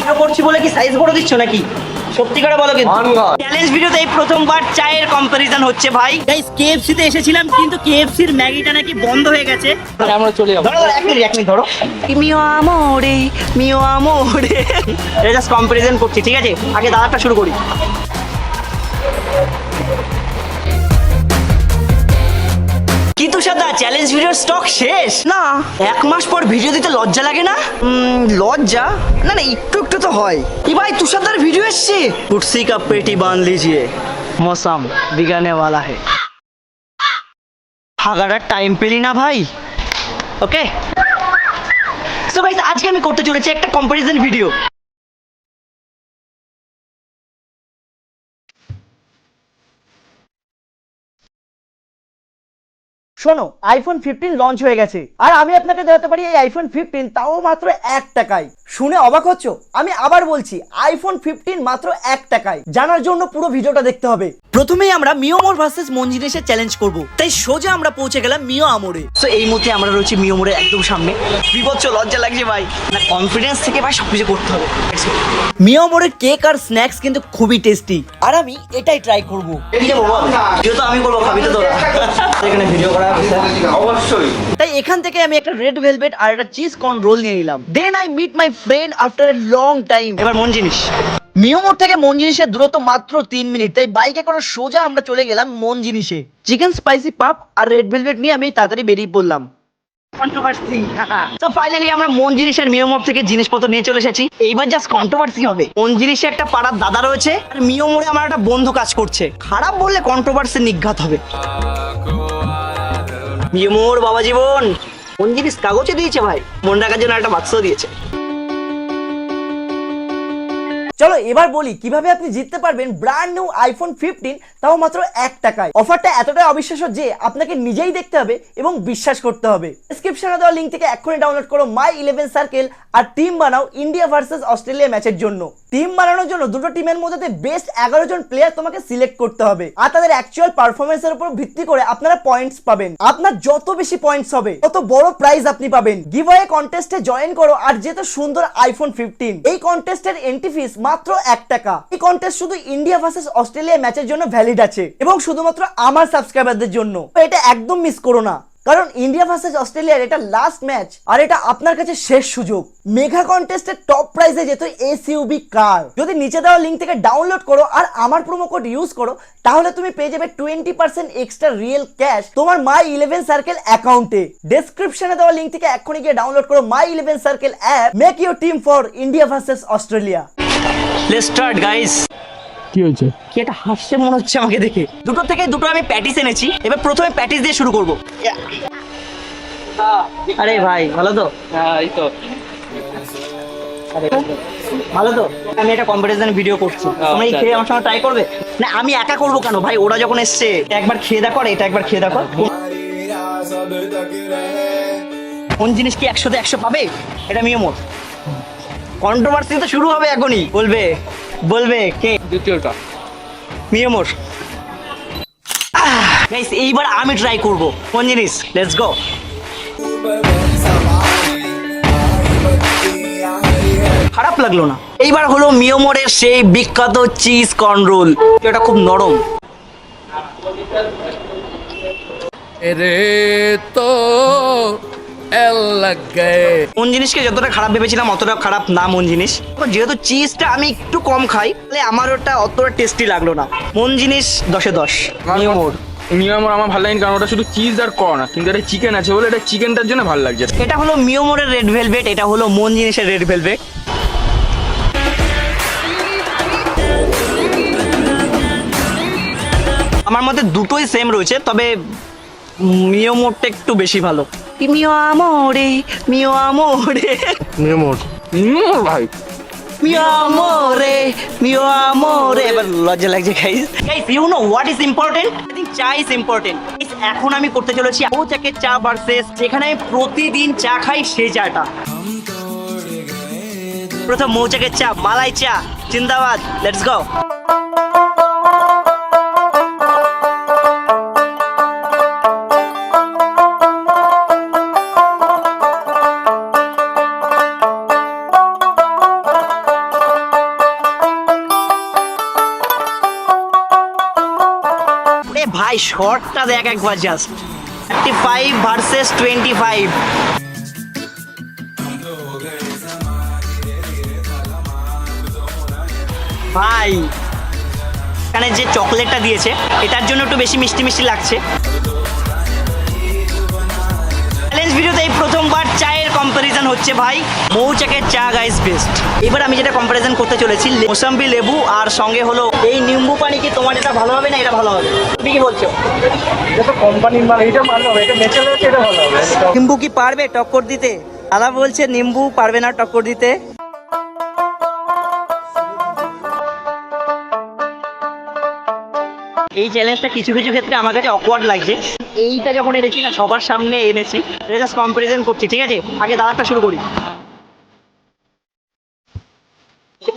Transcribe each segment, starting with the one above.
Video করছি বলে কি সাইজ বড় দিচ্ছ নাকি? সত্যি করে বলো কিন্তু। চ্যালেঞ্জ ভিডিওতে এই প্রথমবার চায়ের কম্পারিজন হচ্ছে ভাই। গাইস কেএফসি তে এসেছিলাম কিন্তু কেএফসি এর ম্যাগিটা নাকি বন্ধ হয়ে গেছে। আমরা চলে যাব। ধরো ধরো, এক মিনিট এক মিনিট ধরো। মিও আমোরে মিও আমোরে। এটা জাস্ট কম্পারিজন করছি ঠিক আছে? আগে দাদাটা শুরু করি। দা চ্যালেঞ্জ ভিডিওর স্টক শেষ? না। এক মাস পর ভিডিও দিতে লজ্জা লাগে না? লজ্জা? না না একটু একটু তো হয়। এই ভাই তুষারদার ভিডিও এসছে। কুর্সি কা পেটি বাঁধ লিজিয়ে মৌসম বিগানে ওয়ালা হে। হাগাড়ার টাইম পেলি না ভাই। ওকে সো গাইস আজকে আমি করতে চলেছি একটা কম্পারিজন ভিডিও শোনো আইফোন ফিফটিন লঞ্চ হয়ে গেছে। আর আমি আপনাকে দেখাতে পারি এই আইফোন ফিফটিন তাও মাত্র এক টাকায়। শুনে অবাক হচ্ছ? আমি আবার বলছি আইফোন ফিফটিন মাত্র এক টাকায়। জানার জন্য পুরো ভিডিওটা দেখতে হবে। প্রথমেই আমরা মিওমোর ভার্সেস মঞ্জিনেসের চ্যালেঞ্জ করব। তাই সোজা আমরা পৌঁছে গেলাম মিও আমোরে তো এই মুহূর্তে আমরা রয়েছি মিওমোরের একদম সামনে। বিপজ্জ লজ্জা লাগছে ভাই। না কনফিডেন্স থেকে ভাই সবকিছু করতে হবে। মিওমোরের কেক আর স্ন্যাক্স কিন্তু খুবই টেস্টি আর আমি এটাই ট্রাই করব। যেহেতু আমি করব খাবি তো তোরা। এখানে ভিডিও করা অবশ্যই। তাই এখান থেকে আমি একটা রেড ভেলভেট আর একটা চিজ কর্ন রোল নিয়ে নিলাম। Then I meet my friend after a long time এবার মন জিনিস। মিওমোর থেকে মন জিনিসের দূরত্ব মাত্র তিন মিনিট তাই বাইকে করে সোজা আমরা চলে গেলাম মন জিনিসে চিকেন স্পাইসি পাপ আর রেড ভেলভেট নিয়ে আমি তাড়াতাড়ি বেরিয়ে পড়লাম। তো ফাইনালি আমরা মন জিনিসের মিওমোর থেকে জিনিসপত্র নিয়ে চলে এসেছি। এইবার জাস্ট কন্ট্রোভার্সি হবে। মন জিনিসে একটা পাড়ার দাদা রয়েছে আর আমার একটা বন্ধু কাজ করছে। খারাপ বললে কন্ট্রোভার্সি নিঘাত হবে। মিওমোর বাবা জীবন কোন জিনিস কাগজে দিয়েছে ভাই। মন রাখার জন্য একটা বাক্স দিয়েছে। চলো এবার বলি, কীভাবে আপনি জিততে পারবেন ব্র্যান্ড নিউ আইফোন ফিফটিন তাও মাত্র এক টাকায়। অফারটা এতটাই অবিশ্বাস্য যে আপনাকে নিজেই দেখতে হবে এবং বিশ্বাস করতে হবে। ডিসক্রিপশনে দেওয়া লিঙ্ক থেকে এক্ষুনি ডাউনলোড করো মাই ইলেভেন সার্কেল আর টিম বানাও ইন্ডিয়া ভার্সেস অস্ট্রেলিয়া ম্যাচের জন্য। টিম বানানোর জন্য দুটো টিমের মধ্যে বেস্ট এগারো জন প্লেয়ার তোমাকে সিলেক্ট করতে হবে। আর তাদের অ্যাকচুয়াল পারফরমেন্সের উপর ভিত্তি করে আপনারা পয়েন্টস পাবেন। আপনার যত বেশি পয়েন্টস হবে, তত বড় প্রাইজ আপনি পাবেন। গিভওয়ে কন্টেস্টে জয়েন করো আর যেহেতু সুন্দর আইফোন ফিফটিন এই কন্টেস্টের এন্ট্রি ফিস মাত্র এক টাকা। এই কন্টেস্ট শুধু ইন্ডিয়া ভার্সেস অস্ট্রেলিয়া ম্যাচের জন্য ভ্যালিড আছে এবং শুধুমাত্র আমার সাবস্ক্রাইবারদের জন্য। এটা একদম মিস করো না। কারণ ইন্ডিয়া ভার্সেস অস্ট্রেলিয়ার এটা লাস্ট ম্যাচ আর এটা আপনার কাছে শেষ সুযোগ। মেঘা কন্টেস্টের টপ প্রাইজে যেত এসইউবি কার। যদি নিচে দেওয়া লিঙ্ক থেকে ডাউনলোড করো আর আমার প্রোমো কোড ইউজ করো, তাহলে তুমি পেয়ে যাবে twenty percent extra real cash তোমার মাই ইলেভেন সার্কেল অ্যাকাউন্টে ডেসক্রিপশনে দেওয়া লিঙ্ক থেকে এক্ষুনি গিয়ে ডাউনলোড করো my eleven circle app make your team for India versus Australia let's start guys কি হয়েছে? কি একটা হাসছে মনে হচ্ছে আমাকে দেখে। দুটো থেকে দুটো আমি প্যাটিস এনেছি এবার প্রথমে প্যাটিস দিয়ে শুরু করব। আরে ভাই ভালো তো? হ্যাঁ এই তো। ভালো তো? আমি একটা কম্পিটিশন ভিডিও করছি। তোমরা এই আচ্ছা, খেয়ে আমার সঙ্গে ট্রাই করবে? না আমি একা করব কেন? ভাই ওরা যখন এসছে এটা একবার খেয়ে দেখো আর এটা একবার খেয়ে দেখো। কোন জিনিস কি একশোতে একশো পাবে? এটা মিয়মোর কন্ট্রোভার্সি তো শুরু হবে এখনই বলবে। বলবে কে? দ্বিতীয়টা। মিয়মোর গাইস এইবার আমি ট্রাই করব। কোন জিনিস? লেটস গো খারাপ লাগল না। এইবার হলো মিয়মোরের সেই বিখ্যাত চিজ কর্ন রোল এটা খুব নরম। এরে তো কোন জিনিসকে যতটা খারাপ ভেবেছিলাম অতটা খারাপ না মন জিনিস। যেহেতু চিজটা আমি একটু কম খাই তাহলে আমার ওটা অতটা টেস্টি লাগল না। মন জিনিস দশে দশ। মিয়মোর মিনিমাম আমার ভালো লাগেনি কারণ ওটা শুধু চিজ আর কর্ন কিন্তু এটা চিকেন আছে বলে এটা চিকেনটার জন্য ভালো লাগছে। এটা হলো মিওমোরের রেড ভেলভেট এটা হলো মন জিনিসের রেড ভেলভেট আমার মতে দুটোই সেম রয়েছে তবে মিওমোরটা একটু বেশি ভালো। মিও আমোরে মিও আমোরে? মেমোর ভাই। মিও আমোরে মিও আমোরে। এবার লজ্জা লাগছে guys guys you know what is important I think cha is important এখন আমি করতে চলেছি মৌচাকের চা ভার্সেস যেখানে আমি প্রতিদিন চা খাই সে চাটা। প্রথম মৌচাকের চা মালাই চা। জিন্দাবাদ লেটস গো শর্টটা দেখ একবার just thirty five versus twenty five ভাই, এখানে যে চকলেটটা দিয়েছে, এটার জন্য একটু বেশি মিষ্টি মিষ্টি লাগছে। চ্যালেঞ্জ ভিডিওতে এই প্রথমবার চায়ের কম্পারিজন হচ্ছে ভাই। মৌচাকের চা গাইস বেস্ট এবার আমি যেটা কম্পারিজন করতে চলেছি মোসাম্বি লেবু আর সঙ্গে হলো এই নিম্বু পানি কি তোমার এটা ভালো হবে না এটা ভালো হবে? তুমি কি বলছো? কোম্পানির মাল এটা ভালো হবে এটা এটা ভালো হবে। নিম্বু কি পারবে টক্কর দিতে? দাদা বলছে নিম্বু পারবে না টক্কর দিতে। এই চ্যালেঞ্জটা কিছু কিছু ক্ষেত্রে আমার কাছে অকওয়ার্ড লাগছে। এইটা যখন এনেছি না সবার সামনে এনেছি এটা জাস্ট কম্পারিজন করছি ঠিক আছে? আগে দাদাটা শুরু করি।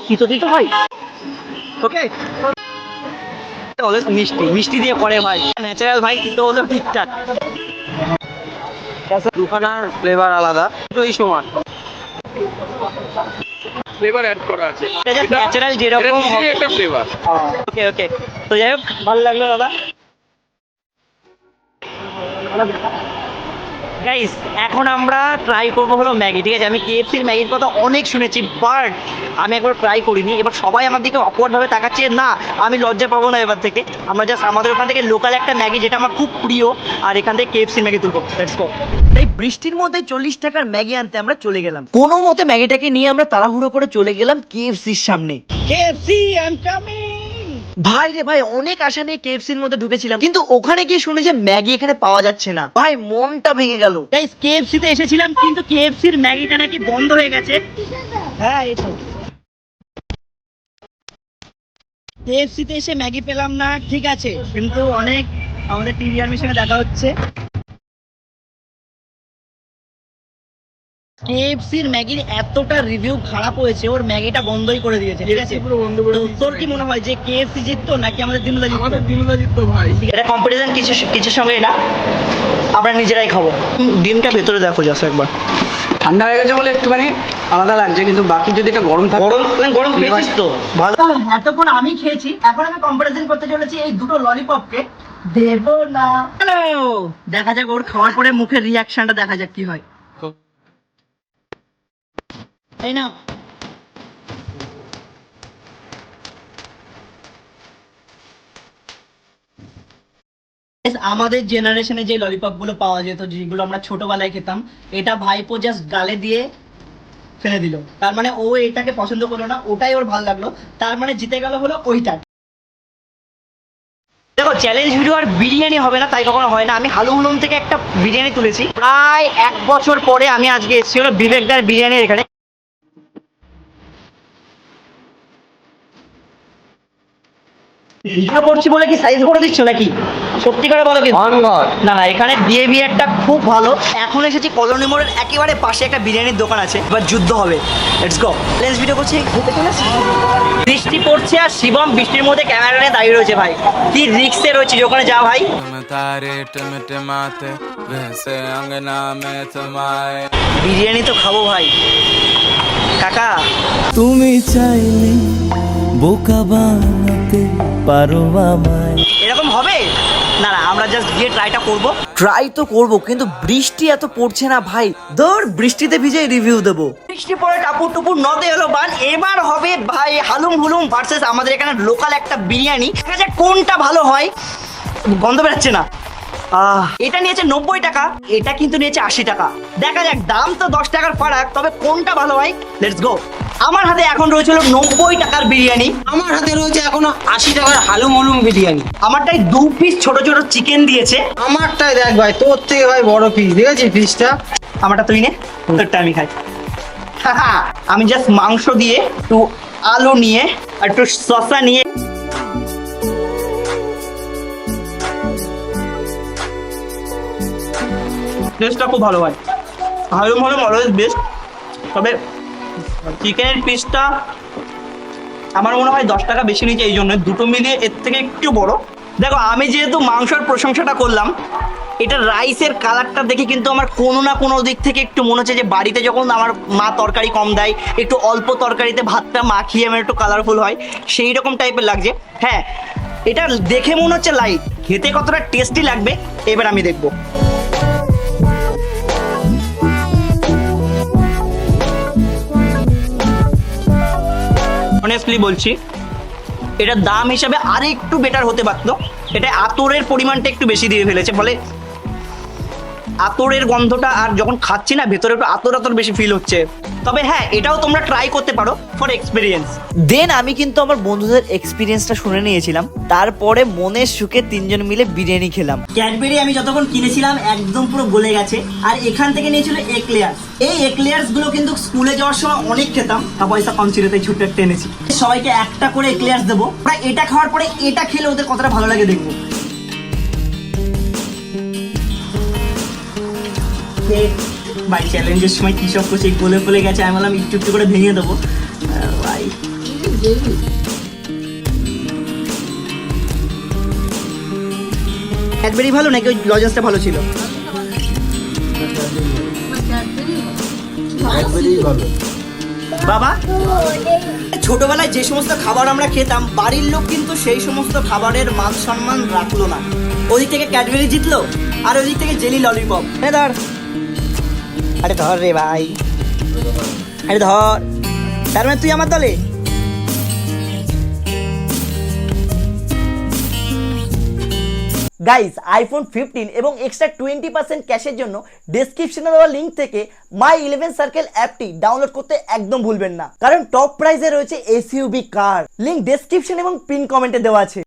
কিছু দিতে হয় ওকে অলওয়েজ মিষ্টি মিষ্টি দিয়ে করে ভাই। ন্যাচারাল ভাই কিন্তু হলো ঠিকঠাক। দুখানার ফ্লেভার আলাদা দুটোই সমান। ফ্লেভার অ্যাড করা আছে। এটা just যেরকম একটা ফ্লেভার ওকে ওকে তো যাই হোক ভালো লাগল দাদা। গাইস এখন আমরা ট্রাই করব হলো ম্যাগি ঠিক আছে? আমি কেএফসির ম্যাগির কথা অনেক শুনেছি বাট আমি একবার ট্রাই করিনি। এবার সবাই আমার দিকে অকওয়ার্ড ভাবে তাকাচ্ছে না আমি লজ্জা পাবো না এবার থেকে। আমরা জাস্ট আমাদের ওখান থেকে লোকাল একটা ম্যাগি যেটা আমার খুব প্রিয় আর এখান থেকে কেএফসির ম্যাগি তুলবো। লেটস গো এই বৃষ্টির মধ্যে চল্লিশ টাকার ম্যাগি আনতে আমরা চলে গেলাম। কোনো মতে ম্যাগিটাকে নিয়ে আমরা তাড়াহুড়ো করে চলে গেলাম কেএফসির সামনে। কেএফসি আই এম কামিং ভাই রে ভাই অনেক আশা নিয়ে কেএফসির মধ্যে ঢুকেছিলাম কিন্তু ওখানে গিয়ে শুনে যে ম্যাগি এখানে পাওয়া যাচ্ছে না। ভাই মনটা ভেঙে গেল। তাই কেএফসি তে এসেছিলাম কিন্তু কেএফসির ম্যাগিটা নাকি বন্ধ হয়ে গেছে। হ্যাঁ এই তো। কেএফসি তে এসে ম্যাগি পেলাম না ঠিক আছে। কিন্তু অনেক আমাদের টিভি আর সঙ্গে দেখা হচ্ছে। কেএফসির ম্যাগির এতটা রিভিউ খারাপ হয়েছে ওর ম্যাগিটা বন্ধই করে দিয়েছে। ঠিক আছে? পুরো বন্ধ করে তোর কি মনে হয় যে কেএফসি জিততো নাকি আমাদের দিনুদা জিততো আমাদের দিনুদা জিততো ভাই। এটা কম্পিটিশন কিছু কিছুর সঙ্গে না আমরা নিজেরাই খাব। ডিমটা ভেতরে দেখো জাস্ট একবার। ঠান্ডা হয়ে গেছে বলে একটুখানি আলাদা লাগছে কিন্তু বাকি যদি এটা গরম থাকে গরম মানে গরম খেয়েছিস তো? ভালো। এতক্ষণ আমি খেয়েছি এখন আমি কম্পারিজন করতে চলেছি এই দুটো ললিপপকে দেব না। হ্যালো দেখা যাক ওর খাওয়ার পরে মুখের রিয়াকশনটা দেখা যাক কি হয়। এই না আমাদের জেনারেশনে যে ললিপপগুলো পাওয়া যেত, যেগুলো আমরা ছোটবেলায় খেতাম, এটা ভাইপো জাস্ট গালে দিয়ে ফেলে দিল। তার মানে ও এটাকে পছন্দ করল না, ওটাই ওর ভালো লাগল। তার মানে জিতে গেল হলো ওইটা। দেখো চ্যালেঞ্জ ভিডিও আর বিরিয়ানি হবে না, তাই কখনো হয় না। আমি হালুম হুলুম থেকে একটা বিরিয়ানি তুলেছি। প্রায় এক বছর পরে আমি আজকে এসেছি হলো বিবেকদার বিরিয়ানির এখানে। ভিডিও করছি বলে কি সাইজ করে দিচ্ছ নাকি? সত্যি করে বলো কিন্তু। না না এখানে বিহেভিয়ারটা খুব ভালো। এখন এসেছি কলোনি মোড়ের একেবারে পাশে একটা বিরিয়ানির দোকান আছে। এবার যুদ্ধ হবে। লেটস গো লেটস ভিডিও করছি। বৃষ্টি পড়ছে আর শিবম বৃষ্টির মধ্যে ক্যামেরা নিয়ে দাঁড়িয়ে রয়েছে ভাই। কি রিক্সে রয়েছে ওখানে? যা ভাই। বিরিয়ানি তো খাব ভাই। কাকা। তুমি চাইলে বোকা বানা বানাতে পারো আমায়। এরকম হবে? না না আমরা জাস্ট গিয়ে ট্রাইটা করব। ট্রাই তো করব কিন্তু বৃষ্টি এত পড়ছে না ভাই। দৌড় বৃষ্টিতে ভিজে রিভিউ দেব। বৃষ্টি পরে টাপুর টুপুর নদে এলো বান এবার হবে ভাই হালুম হুলুম ভার্সেস আমাদের এখানে লোকাল একটা বিরিয়ানি। কোনটা ভালো হয়। গন্ধ বেরাচ্ছে না। আহ। এটা নিয়েছে নব্বই টাকা এটা কিন্তু নিয়েছে আশি টাকা। দেখা যাক দাম তো দশ টাকার ফারাক তবে কোনটা ভালো হয়? লেটস গো আমার হাতে এখন রয়েছিল নব্বই টাকার বিরিয়ানি। আমার হাতে রয়েছে এখনও আশি টাকার হালুম হলুম বিরিয়ানি। আমারটাই দু পিস ছোট ছোট চিকেন দিয়েছে। আমারটাই দেখ ভাই তোর থেকে ভাই বড় পিস দেখেছিস পিসটা আমারটা তুই নে তোরটা আমি খাই। আমি জাস্ট মাংস দিয়ে একটু আলু নিয়ে আর একটু শসা নিয়ে টেস্টটা খুব ভালো হয়। হালুম হলুম অলওয়েজ বেস্ট তবে চিকেনের পিসটা আমার মনে হয় দশ টাকা বেশি নিয়েছে এই জন্য দুটো মিলিয়ে এর থেকে একটু বড়। দেখো, আমি যেহেতু মাংসের প্রশংসাটা করলাম, এটা রাইসের কালারটা দেখে কিন্তু আমার কোনো না কোনো দিক থেকে একটু মনে হচ্ছে যে বাড়িতে যখন আমার মা তরকারি কম দেয়, একটু অল্প তরকারিতে ভাতটা মাখিয়ে আমার একটু কালারফুল হয়, সেই রকম টাইপের লাগছে। হ্যাঁ এটা দেখে মনে হচ্ছে লাইট খেতে কতটা টেস্টি লাগবে, এবার আমি দেখব। অনেস্টলি বলছি, এটার দাম হিসাবে আরেকটু বেটার হতে পারতো। এটা আতরের পরিমাণটা একটু বেশি দিয়ে ফেলেছে, ফলে আতরের গন্ধটা আর যখন খাচ্ছি না ভেতরে একটু আতর আতর বেশি ফিল হচ্ছে। তবে হ্যাঁ এটাও তোমরা ট্রাই করতে পারো ফর এক্সপিরিয়েন্স দেন আমি কিন্তু আমার বন্ধুদের এক্সপিরিয়েন্সটা শুনে নিয়েছিলাম। তারপরে মনের সুখে তিনজন মিলে বিরিয়ানি খেলাম। ক্যাডবেরি আমি যতক্ষণ কিনেছিলাম একদম পুরো গলে গেছে। আর এখান থেকে নিয়েছিল একলেয়ার্স এই একলেয়ার্সগুলো কিন্তু স্কুলে যাওয়ার সময় অনেক খেতাম। তা পয়সা কম ছিল তাই ছোট্ট একটা এনেছি। সবাইকে একটা করে একলেয়ার্স দেবো। প্রায় এটা খাওয়ার পরে এটা খেলে ওদের কতটা ভালো লাগে দেখব। ভাই চ্যালেঞ্জের সময় কি সব করছে গলে ফলে গেছে আমি বললাম একটু একটু করে ভেঙে দেবো। ভাই। ক্যাডবেরি ভালো নাকি ওই লজেন্সটা ভালো ছিল? বাবা ছোটবেলায় যে সমস্ত খাবার আমরা খেতাম বাড়ির লোক কিন্তু সেই সমস্ত খাবারের মান সম্মান রাখল না। ওদিক থেকে ক্যাডবেরি জিতলো আর ওদিক থেকে জেলি ললিপপ হ্যাঁ ধর আরে ধর রে ভাই। আরে ধর। তার মানে তুই আমার দলে? গাইস আইফোন ফিফটিন এবং এক্সট্রা টোয়েন্টি পার্সেন্ট ক্যাশের জন্য ডেসক্রিপশনে দেওয়া লিঙ্ক থেকে মাই ইলেভেন সার্কেল অ্যাপটি ডাউনলোড করতে একদম ভুলবেন না। কারণ টপ প্রাইসে রয়েছে এসইউবি কার লিঙ্ক ডেসক্রিপশন এবং পিন কমেন্টে দেওয়া আছে।